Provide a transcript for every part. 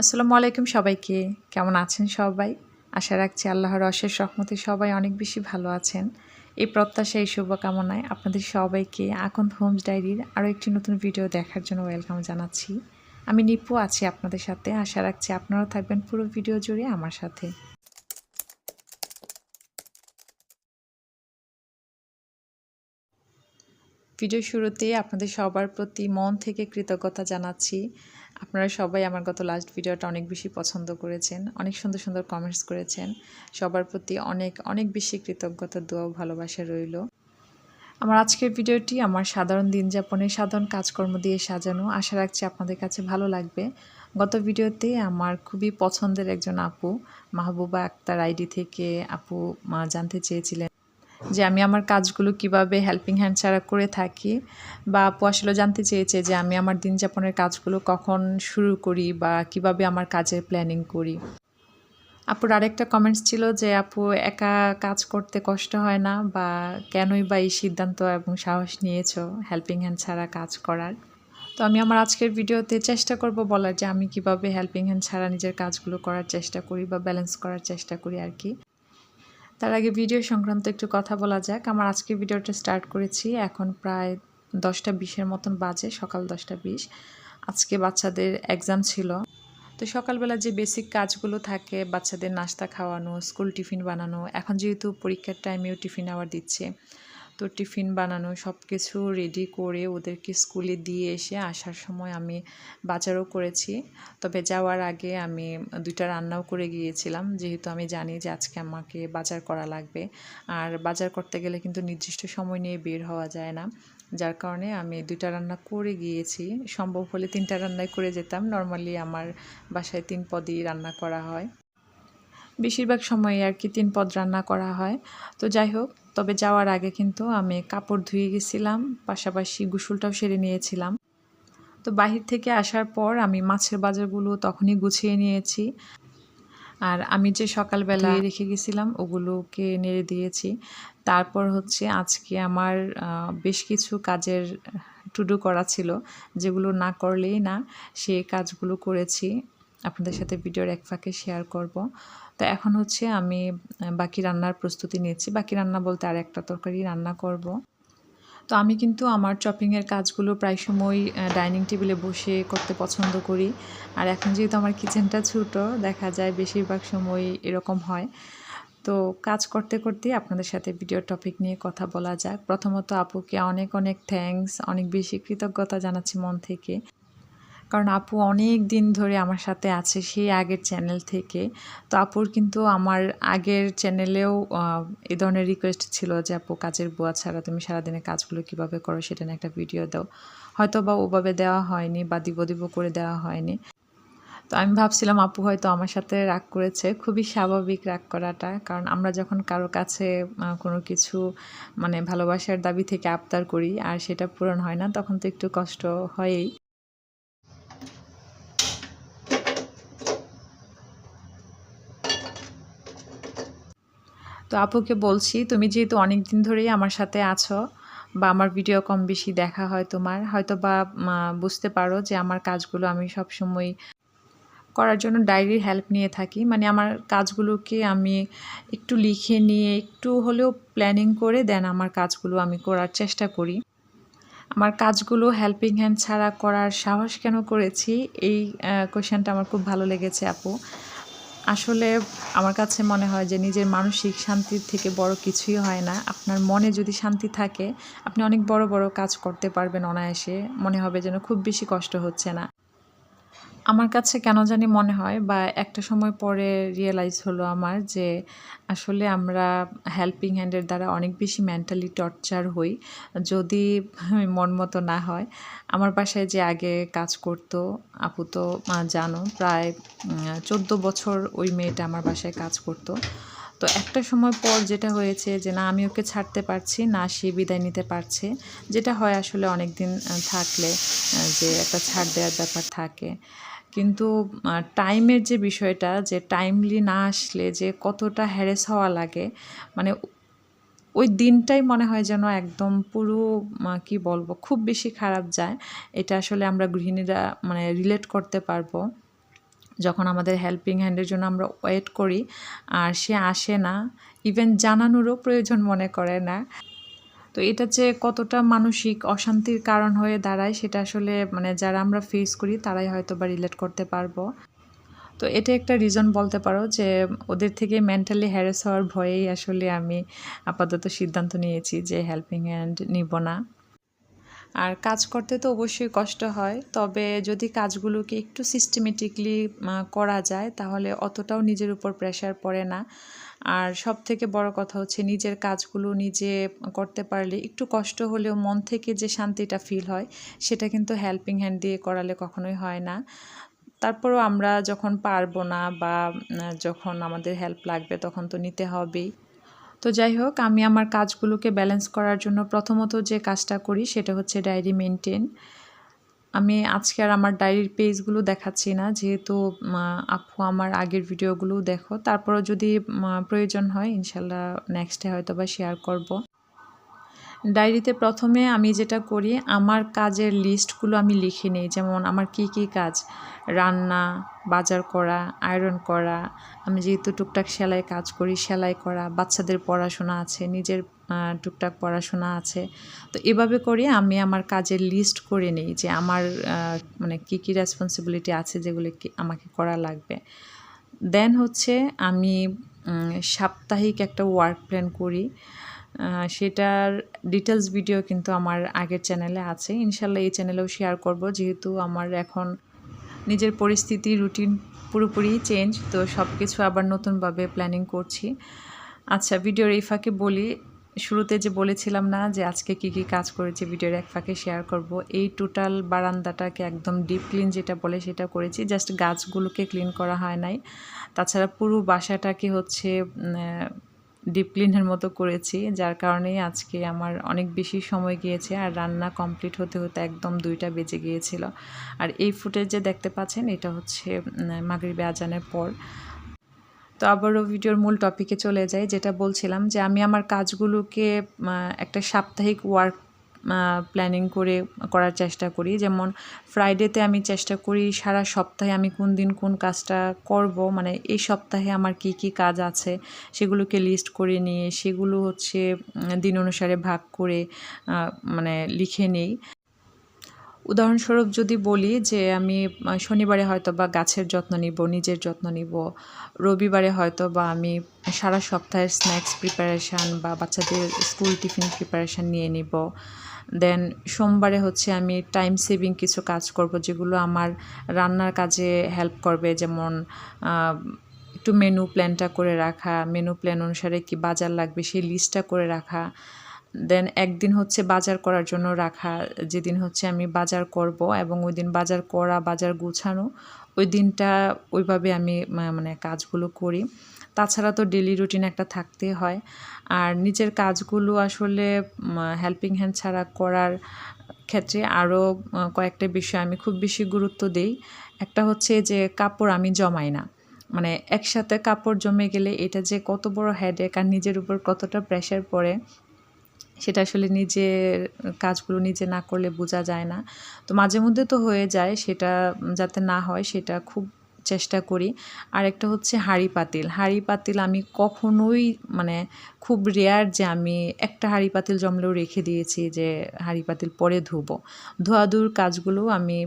আসসালামু আলাইকুম সবাইকে। কেমন আছেন সবাই? আশা রাখছি আল্লাহর অশেষ রহমতে সবাই অনেক বেশি ভালো আছেন। এই প্রত্যাশা, এই শুভকামনায় আপনাদের সবাইকে আকন্দ হোমস ডায়েরির আরও একটি নতুন ভিডিও দেখার জন্য ওয়েলকাম জানাচ্ছি। আমি নিপু আছি আপনাদের সাথে। আশা রাখছি আপনারাও থাকবেন পুরো ভিডিও জুড়ে আমার সাথে। ভিডিও শুরুতে আপনাদের সবার প্রতি মন থেকে কৃতজ্ঞতা জানাচ্ছি। আপনারা সবাই আমার গত লাস্ট ভিডিওটা অনেক বেশি পছন্দ করেছেন, অনেক সুন্দর সুন্দর কমেন্টস করেছেন। সবার প্রতি অনেক অনেক বেশি কৃতজ্ঞতা, দোয়া ভালোবাসা রইল। আমার আজকের ভিডিওটি আমার সাধারণ দিন যাপনের সাধারণ কাজকর্ম দিয়ে সাজানো। আশা রাখছি আপনাদের কাছে ভালো লাগবে। গত ভিডিওতে আমার খুবই পছন্দের একজন আপু, মাহবুবা আক্তার আইডি থেকে আপু জানতে চেয়েছিলেন যে আমি আমার কাজগুলো কীভাবে হেল্পিং হ্যান্ড ছাড়া করে থাকি বা আপু আসলে জানতে চেয়েছে যে আমি আমার দিন যাপনের কাজগুলো কখন শুরু করি বা কীভাবে আমার কাজের প্ল্যানিং করি। আপুর আরেকটা কমেন্টস ছিল যে আপু একা কাজ করতে কষ্ট হয় না বা কেনই বা এই সিদ্ধান্ত এবং সাহস নিয়েছো হেল্পিং হ্যান্ড ছাড়া কাজ করার? তো আমি আমার আজকের ভিডিওতে চেষ্টা করব বলার যে আমি কীভাবে হেল্পিং হ্যান্ড ছাড়া নিজের কাজগুলো করার চেষ্টা করি বা ব্যালেন্স করার চেষ্টা করি আর কি। তার আগে ভিডিও সংক্রান্ত একটু কথা বলা যাক। আমার আজকে ভিডিওটা স্টার্ট করেছি এখন প্রায় দশটা বিশের মতন বাজে, সকাল দশটা বিশ। আজকে বাচ্চাদের এক্সাম ছিল। তো সকালবেলা যে বেসিক কাজগুলো থাকে, বাচ্চাদের নাস্তা খাওয়ানো স্কুল টিফিন বানানো, এখন যেহেতু পরীক্ষার টাইমেও টিফিন আবার দিচ্ছে। তো টিফিন বানানো সব কিছু রেডি করে ওদেরকে স্কুলে দিয়ে এসে আসার সময় আমি বাজারও করেছি। তবে যাওয়ার আগে আমি দুইটা রান্নাও করে গিয়েছিলাম। যেহেতু আমি জানি যে আজকে আমাকে বাজার করা লাগবে। আর বাজার করতে গেলে কিন্তু নির্দিষ্ট সময় নিয়ে বের হওয়া যায় না। যার কারণে আমি দুইটা রান্না করে গিয়েছি। সম্ভব হলে তিনটা রান্নাই করে যেতাম। নর্মালি আমার বাসায় তিন পদই রান্না করা হয়। বেশিরভাগ সময় আর কি তিন পদ রান্না করা হয়। তো যাই হোক তবে যাওয়ার আগে কিন্তু আমি কাপড় ধুয়ে গেছিলাম পাশাপাশি গোসলটাও সেরে নিয়েছিলাম। তো বাহির থেকে আসার পর আমি মাছের বাজারগুলো তখনই গুছিয়ে নিয়েছি। আর আমি যে সকালবেলা রেখে গেছিলাম ওগুলোকে নেড়ে দিয়েছি। তারপর হচ্ছে আজকে আমার বেশ কিছু কাজের টুডু করা ছিল যেগুলো না করলেই না সেই কাজগুলো করেছি। আপনাদের সাথে ভিডিওর এক ফাঁকে শেয়ার করব। তো এখন হচ্ছে আমি বাকি রান্নার প্রস্তুতি নিয়েছি। বাকি রান্না বলতে আর একটা তরকারি রান্না করব। তো আমি কিন্তু আমার চপিংয়ের কাজগুলো প্রায় সময় ডাইনিং টেবিলে বসে করতে পছন্দ করি। আর এখন যেহেতু আমার কিচেনটা ছোটো, দেখা যায় বেশিরভাগ সময় এরকম হয়। তো কাজ করতে করতে আপনাদের সাথে ভিডিও টপিক নিয়ে কথা বলা যাক। প্রথমত আপুকে অনেক অনেক থ্যাংকস অনেক বেশি কৃতজ্ঞতা জানাচ্ছি মন থেকে। কারণ আপু অনেক দিন ধরে আমার সাথে আছে সেই আগের চ্যানেল থেকে। তো আপুর কিন্তু আমার আগের চ্যানেলেও এ ধরনের রিকোয়েস্ট ছিল যে, আপু, কাজের বুয়া ছাড়া তুমি সারাদিনে কাজগুলো কীভাবে করো সেটা নিয়ে একটা ভিডিও দাও। হয়তো বা ওভাবে দেওয়া হয়নি বা দিব দিব করে দেওয়া হয়নি। তো আমি ভাবছিলাম, আপু হয়তো আমার সাথে রাগ করেছে। খুবই স্বাভাবিক রাগ করাটা, কারণ আমরা যখন কারও কাছে কোনো কিছু মানে ভালোবাসার দাবি থেকে আবদার করি আর সেটা পূরণ হয় না, তখন তো একটু কষ্ট হয়ই। তো আপুকে বলছি, তুমি যেহেতু অনেক দিন ধরেই আমার সাথে আছো বা আমার ভিডিও কম বেশি দেখা হয় তোমার হয়তো বা বুঝতে পারো যে আমার কাজগুলো আমি সব সময় করার জন্য ডায়েরির হেল্প নিয়ে থাকি। মানে আমার কাজগুলোকে আমি একটু লিখে নিয়ে, একটু হলেও প্ল্যানিং করে দেন আমার কাজগুলো আমি করার চেষ্টা করি। আমার কাজগুলো হেল্পিং হ্যান্ড ছাড়া করার সাহস কেন করেছি? এই কোয়েশ্চেনটা আমার খুব ভালো লেগেছে আপু। আসলে আমার কাছে মনে হয় যে নিজের মানসিক শান্তির থেকে বড় কিছুই হয় না। আপনার মনে যদি শান্তি থাকে, আপনি অনেক বড় বড় কাজ করতে পারবেন অনায়াসে। মনে হবে যেন খুব বেশি কষ্ট হচ্ছে না। আমার কাছে কেন জানি মনে হয় বা একটা সময় পরে রিয়েলাইজ হলো আমার যে আসলে আমরা হেল্পিং হ্যান্ডের দ্বারা অনেক বেশি মেন্টালি টর্চার হই। যদি মন মতো না হয়। আমার বাসায় যে আগে কাজ করতো, আপু তো জানো, প্রায় চোদ্দ বছর ওই মেয়েটা আমার বাসায় কাজ করতো। তো একটা সময় পর যেটা হয়েছে যে, না, আমি ওকে ছাড়তে পারছি, না, সে বিদায় নিতে পারছে। যেটা হয় আসলে অনেক দিন থাকলে যে একটা ছাড় দেওয়ার ব্যাপার থাকে। কিন্তু টাইমের যে বিষয়টা, যে টাইমলি না আসলে যে কতটা হ্যারেস হওয়া লাগে মানে ওই দিনটাই মনে হয় যেন একদম পুরো কি বলব, খুব বেশি খারাপ যায়। এটা আসলে আমরা গৃহিণীরা মানে রিলেট করতে পারব। যখন আমাদের হেল্পিং হ্যান্ডের জন্য আমরা ওয়েট করি, আর সে আসে না ইভেন জানানোরও প্রয়োজন মনে করে না। তো এটা যে কতটা মানসিক অশান্তির কারণ হয়ে দাঁড়ায়, সেটা আসলে মানে যারা আমরা ফেস করি, তারাই হয়তো বা রিলেট করতে পারব। তো এটা একটা রিজন বলতে পারো যে ওদের থেকে মেন্টালি হ্যারেস হওয়ার ভয়েই আসলে আমি আপাতত সিদ্ধান্ত নিয়েছি যে হেল্পিং হ্যান্ড নিব না। আর কাজ করতে তো অবশ্যই কষ্ট হয়। তবে যদি কাজগুলোকে একটু সিস্টেমেটিকলি করা যায়, তাহলে অতটাও নিজের উপর প্রেশার পড়ে না। আর সব থেকে বড় কথা হচ্ছে নিজের কাজগুলো নিজে করতে পারলে একটু কষ্ট হলেও মন থেকে যে শান্তিটা ফিল হয়, সেটা কিন্তু হেল্পিং হ্যান্ড দিয়ে করালে কখনোই হয় না। তারপরও আমরা যখন পারব না বা যখন আমাদের হেল্প লাগবে, তখন তো নিতে হবেই। তো যাই হোক, আমি আমার কাজগুলোকে ব্যালেন্স করার জন্য প্রথমত যে কাজটা করি সেটা হচ্ছে ডায়েরি মেনটেন আমি আজকে আর আমার ডায়েরির পেজগুলো দেখাচ্ছি না, যেহেতু আপু আমার আগের ভিডিওগুলো দেখো। তারপরও যদি প্রয়োজন হয়, ইনশাল্লাহ নেক্সটে হয়তো বা শেয়ার করব। ডায়েরিতে প্রথমে আমি যেটা করি, আমার কাজের লিস্টগুলো আমি লিখে নিই। যেমন আমার কি কি কাজ? রান্না, বাজার করা, আয়রন করা, আমি যেহেতু টুকটাক সেলাই কাজ করি, সেলাই করা, বাচ্চাদের পড়াশোনা আছে, নিজের টুকটাক পড়াশোনা আছে। তো এভাবে করে আমি আমার কাজের লিস্ট করে নিই যে আমার মানে কি কি রেসপন্সিবিলিটি আছে যেগুলো আমাকে করা লাগবে। দেন হচ্ছে আমি সাপ্তাহিক একটা ওয়ার্ক প্ল্যান করি। সেটার ডিটেলস ভিডিও কিন্তু আমার আগের চ্যানেলে আছে। ইনশাল্লাহ এই চ্যানেলেও শেয়ার করব। যেহেতু আমার এখন নিজের পরিস্থিতি রুটিন পুরোপুরি চেঞ্জ তো সব কিছু আবার নতুনভাবে প্ল্যানিং করছি। আচ্ছা ভিডিওর এই ফাঁকে বলি। শুরুতে যে বলেছিলাম না যে আজকে কি কি কাজ করেছি ভিডিওর এক ফাঁকে শেয়ার করব। এই টোটাল বারান্দাটাকে একদম ডিপ ক্লিন যেটা বলে সেটা করেছি। জাস্ট গাছগুলোকে ক্লিন করা হয় নাই। তাছাড়া পুরো বাসাটাকে হচ্ছে ডিপ ক্লিনের মতো করেছি, যার কারণে আজকে আমার অনেক বেশি সময় গিয়েছে আর রান্না কমপ্লিট হতে হতে একদম দুইটা বেজে গিয়েছিল। আর এই ফুটেজ যে দেখতে পাচ্ছেন, এটা হচ্ছে মাগরিবে আজানের পর। তো আবারও ভিডিওর মূল টপিকে চলে যাই, যেটা বলছিলাম যে আমি আমার কাজগুলোকে একটা সাপ্তাহিক ওয়ার্ক প্ল্যানিং করে করার চেষ্টা করি। যেমন ফ্রাইডেতে আমি চেষ্টা করি সারা সপ্তাহে আমি কোন দিন কোন কাজটা করব। মানে এই সপ্তাহে আমার কি কি কাজ আছে সেগুলোকে লিস্ট করে নিয়ে সেগুলো হচ্ছে দিন অনুসারে ভাগ করে মানে লিখে নেই। উদাহরণস্বরূপ যদি বলি যে আমি শনিবারে হয়তো বা গাছের যত্ন নিব, নিজের যত্ন নিব। রবিবারে হয়তো বা আমি সারা সপ্তাহের স্ন্যাক্স প্রিপারেশান বা বাচ্চাদের স্কুল টিফিন প্রিপারেশান নিয়ে নিব। দেন সোমবারে হচ্ছে আমি টাইম সেভিং কিছু কাজ করব যেগুলো আমার রান্নার কাজে হেল্প করবে। যেমন একটু মেনু প্ল্যানটা করে রাখা মেনু প্ল্যান অনুসারে কি বাজার লাগবে সেই লিস্টটা করে রাখা। দেন একদিন হচ্ছে বাজার করার জন্য রাখা, যেদিন হচ্ছে আমি বাজার করব এবং ওই দিন বাজার করা, বাজার গুছানো, ওই দিনটা ওইভাবে আমি মানে কাজগুলো করি। তাছাড়া তো ডেলি রুটিন একটা থাকতে হয়। আর নিজের কাজগুলো আসলে হেল্পিং হ্যান্ড ছাড়া করার ক্ষেত্রে আরও কয়েকটা বিষয় আমি খুব বেশি গুরুত্ব দিই। একটা হচ্ছে যে, কাপড় আমি জমাই না। মানে একসাথে কাপড় জমে গেলে এটা যে কত বড় হেডেক আর নিজের উপর কতটা প্রেশার পড়ে, সেটা আসলে নিজের কাজগুলো নিজে না করলে বোঝা যায় না। তো মাঝে মধ্যে তো হয়ে যায়, সেটা যাতে না হয়, সেটা খুব চেষ্টা করি। আর একটা হচ্ছে হাঁড়ি পাতিল। হাঁড়ি পাতিল আমি কখনোই মানে খুব রেয়ার যে আমি একটা হাঁড়ি পাতিল জমলেও রেখে দিয়েছি যে হাঁড়ি পাতিল পরে ধুবো। ধোয়াধুর কাজগুলো আমি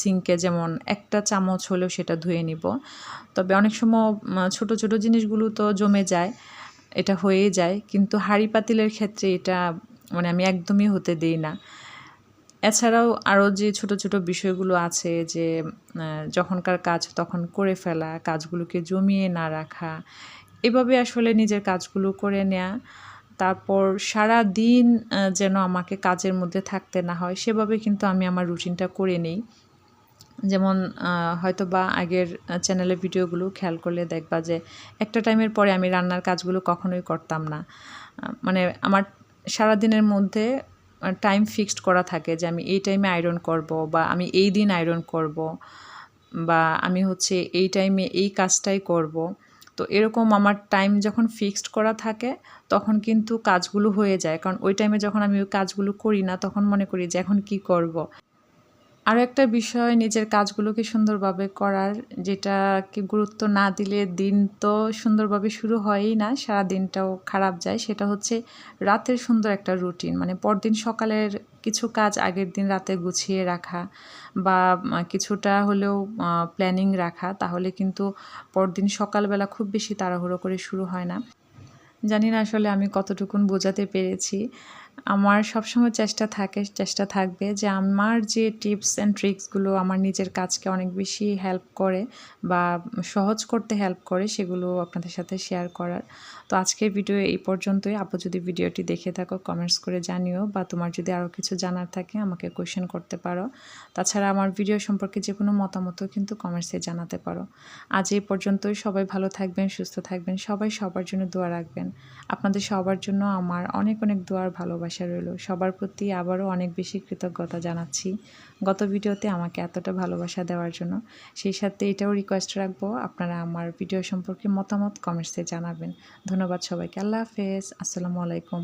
সিঙ্কে যেমন একটা চামচ হলেও সেটা ধুয়ে নিব। তবে অনেক সময় ছোট ছোট জিনিসগুলো তো জমে যায়, এটা হয়েই যায়। কিন্তু হাঁড়ি পাতিলের ক্ষেত্রে এটা মানে আমি একদমই হতে দিই না। এছাড়াও আরও যে ছোট ছোট বিষয়গুলো আছে যে যখনকার কাজ তখন করে ফেলা, কাজগুলোকে জমিয়ে না রাখা, এভাবে আসলে নিজের কাজগুলো করে নেয়া, তারপর সারা দিন যেন আমাকে কাজের মধ্যে থাকতে না হয়, সেভাবে কিন্তু আমি আমার রুটিনটা করে নিই। যেমন হয়তো বা আগের চ্যানেলের ভিডিওগুলো খেয়াল করলে দেখবা যে, একটা টাইমের পরে আমি রান্নার কাজগুলো কখনোই করতাম না। মানে আমার সারা দিনের মধ্যে টাইম ফিক্সড করা থাকে যে আমি এই টাইমে আয়রন করব বা আমি এই দিন আয়রন করব বা আমি হচ্ছে এই টাইমে এই কাজটাই করব তো এরকম আমার টাইম যখন ফিক্সড করা থাকে, তখন কিন্তু কাজগুলো হয়ে যায় কারণ ওই টাইমে যখন আমি ওই কাজগুলো করি না, তখন মনে করি যে এখন কি করব। আরও একটা বিষয়, নিজের কাজগুলোকে সুন্দরভাবে করার, যেটাকে গুরুত্ব না দিলে দিন তো সুন্দরভাবে শুরু হয়ই না সারা দিনটাও খারাপ যায়। সেটা হচ্ছে রাতের সুন্দর একটা রুটিন মানে পরদিন সকালের কিছু কাজ আগের দিন রাতে গুছিয়ে রাখা বা কিছুটা হলেও প্ল্যানিং রাখা, তাহলে কিন্তু পরদিন সকালবেলা খুব বেশি তাড়াহুড়ো করে শুরু হয় না। জানি না আসলে আমি কতটুকুন বোঝাতে পেরেছি। আমার সবসময় চেষ্টা থাকে, চেষ্টা থাকবে যে আমার যে টিপস অ্যান্ড ট্রিক্সগুলো আমার নিজের কাজকে অনেক বেশি হেল্প করে বা সহজ করতে হেল্প করে, সেগুলো আপনাদের সাথে শেয়ার করার। তো আজকের ভিডিও এই পর্যন্তই। আপু, যদি ভিডিওটি দেখে থাকো কমেন্টস করে জানিও বা তোমার যদি আরও কিছু জানার থাকে, আমাকে কোয়েশ্চেন করতে পারো। তাছাড়া আমার ভিডিও সম্পর্কে যে কোনো মতামতও কিন্তু কমেন্টসে জানাতে পারো। আজ এই পর্যন্তই। সবাই ভালো থাকবেন, সুস্থ থাকবেন। সবাই সবার জন্য দোয়া রাখবেন। আপনাদের সবার জন্য আমার অনেক অনেক দোয়ার ভালোবাসা রইল। সবার প্রতি আবারও অনেক বেশি কৃতজ্ঞতা জানাচ্ছি গত ভিডিওতে আমাকে এতটা ভালোবাসা দেওয়ার জন্য। সেই সাথে এটাও রিকোয়েস্ট রাখব, আপনারা আমার ভিডিও সম্পর্কে মতামত কমেন্টসে জানাবেন। ধন্যবাদ সবাইকে। আল্লাহ হাফেজ। আসসালামু আলাইকুম।